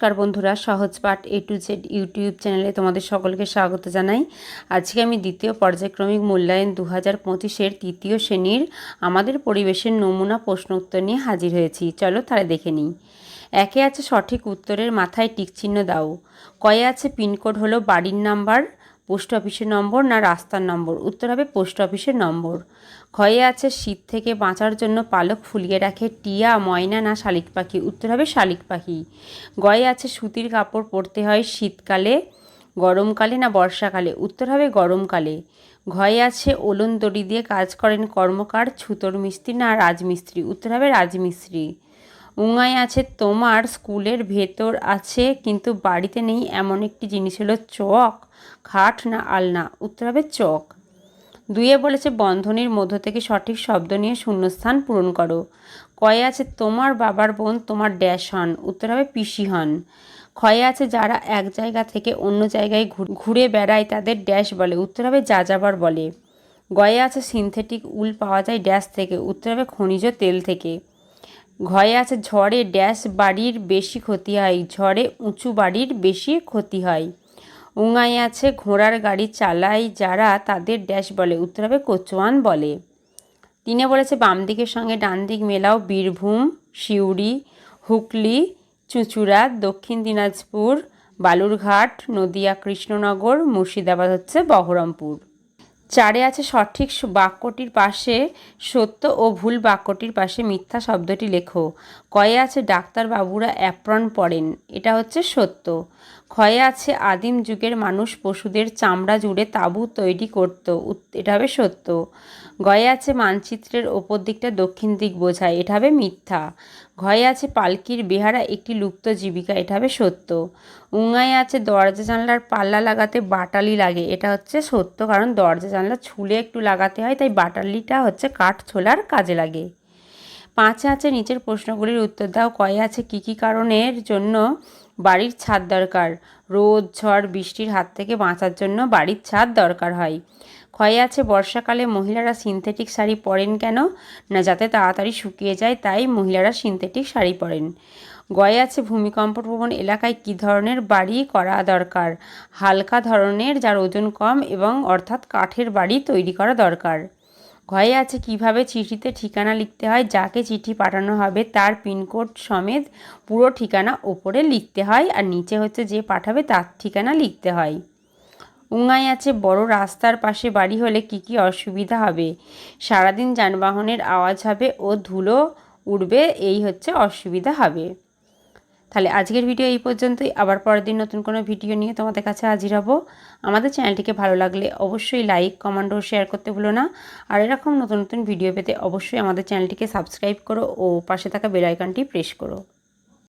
নমস্কার বন্ধুরা, সহজ পাঠ এ টু জেড ইউটিউব চ্যানেলে তোমাদের সকলকে স্বাগত জানাই। আজকে আমি দ্বিতীয় পর্যায়ক্রমিক মূল্যায়ন দু হাজার পঁচিশের তৃতীয় শ্রেণির আমাদের পরিবেশের নমুনা প্রশ্ন উত্তর নিয়ে হাজির হয়েছি। চলো তাহলে দেখে নিই। একে আছে সঠিক উত্তরের মাথায় টিকচিহ্ন দাও। কয়ে আছে পিনকোড হলো বাড়ির নাম্বার পোস্ট অফিসের নম্বর না রাস্তার নম্বর? উত্তর হবে পোস্ট অফিসের নম্বর। ক্ষয়ে আছে শীত থেকে বাঁচার জন্য পালক ফুলিয়ে রাখে টিয়া, ময়না না শালিক পাখি? উত্তর হবে শালিক পাখি। গয়ে আছে সুতির কাপড় পরতে হয় শীতকালে, গরমকালে না বর্ষাকালে? উত্তর হবে গরমকালে। ঘয়ে আছে ওলন দড়ি দিয়ে কাজ করেন কর্মকার, ছুতোর মিস্ত্রি না রাজমিস্ত্রি? উত্তর হবে রাজমিস্ত্রি। উঙায় আছে তোমার, স্কুলের ভেতর আছে, কিন্তু বাড়িতে নেই এমন একটি জিনিস হলো চক। খাট না আলনা? উত্তর হবে চক। দুইয়ে বলেছে, বন্ধনীর মধ্য থেকে সঠিক শব্দ নিয়ে শূন্যস্থান পূরণ করো। কয়ে আছে, তোমার বাবার বোন তোমার ড্যাশ হন। উত্তর হবে পিসি হন। ক্ষয়ে আছে, যারা এক জায়গা থেকে অন্য জায়গায় ঘুরে বেড়ায় তাদের ড্যাশ বলে। উত্তর হবে যাযাবার বলে। গয়ে আছে, সিনথেটিক উল পাওয়া যায় ড্যাশ থেকে। উত্তর হবে খনিজ তেল থেকে। ঘয়ে আছে ঝড়ে ড্যাশ বাড়ির বেশি ক্ষতি হয়, ঝড়ে উঁচু বাড়ির বেশি ক্ষতি হয়। উঙাই আছে ঘোড়ার গাড়ি চালায় যারা তাদের ড্যাশ বলে, উত্তর হবে কোচওয়ান বলে। তিনে বলেছে বাম দিকের সঙ্গে ডান দিক মেলাও বীরভূম, সিউড়ি, হুগলি, চুঁচুড়া, দক্ষিণ দিনাজপুর, বালুরঘাট, নদিয়া, কৃষ্ণনগর, মুর্শিদাবাদ হচ্ছে বহরমপুর। চারে আছে সঠিক বাক্যটির পাশে সত্য ও ভুল বাক্যটির পাশে মিথ্যা শব্দটি লেখো। কয়ে আছে ডাক্তারবাবুরা অ্যাপ্রন পড়েন এটা হচ্ছে সত্য। ক্ষয়ে আছে আদিম যুগের মানুষ পশুদের চামড়া জুড়ে তাঁবু তৈরি করত এটা হবে সত্য। গয়ে আছে মানচিত্রের ওপর দিকটা দক্ষিণ দিক বোঝায়। এটা হবে মিথ্যা। ঘয়ে আছে পালকির বেহারা একটি লুপ্ত জীবিকা। এটা হবে সত্য। উঙায় আছে দরজা জানলার পাল্লা লাগাতে বাটালি লাগে। এটা হচ্ছে সত্য, কারণ দরজা জানলা ছুলে একটু লাগাতে হয়, তাই বাটালিটা হচ্ছে কাঠ ছোলার কাজে লাগে। পাঁচে আছে নিচের প্রশ্নগুলির উত্তর দাও। কয়ে আছে কী কী কারণের জন্য বাড়ির ছাদ দরকার? রোদ, ঝড়, বৃষ্টির হাত থেকে বাঁচার জন্য বাড়ির ছাদ দরকার হয়। ক্ষয়ে আছে, বর্ষাকালে মহিলারা সিনথেটিক শাড়ি পরেন কেন? না, যাতে তাড়াতাড়ি শুকিয়ে যায়, তাই মহিলারা সিনথেটিক শাড়ি পরেন। গয়ে আছে ভূমিকম্প প্রবণ এলাকায় কী ধরনের বাড়ি করা দরকার? হালকা ধরনের, যার ওজন কম এবং অর্থাৎ কাঠের বাড়ি তৈরি করা দরকার। ঘয়ে আছে কীভাবে চিঠিতে ঠিকানা লিখতে হয়, যাকে চিঠি পাঠানো হবে, তার পিনকোড সমেত পুরো ঠিকানা ওপরে লিখতে হয়, আর নিচে হচ্ছে যে পাঠাবে, তার ঠিকানা লিখতে হয়। উঙাই আছে, বড় রাস্তার পাশে বাড়ি হলে কি কি অসুবিধা হবে? সারাদিন যানবাহনের আওয়াজ হবে ও ধুলো উঠবে এই হচ্ছে অসুবিধা হবে। তাহলে আজকের ভিডিও এই পর্যন্তই। আবার পরের দিন নতুন কোনো ভিডিও নিয়ে তোমাদের কাছে হাজির হব। আমাদের চ্যানেলটিকে ভালো লাগলে অবশ্যই লাইক, কমেন্ট ও শেয়ার করতে ভুলো না। আর এরকম নতুন নতুন ভিডিও পেতে অবশ্যই আমাদের চ্যানেলটিকে সাবস্ক্রাইব করো ও পাশে থাকা বেলাইকানটি প্রেস করো।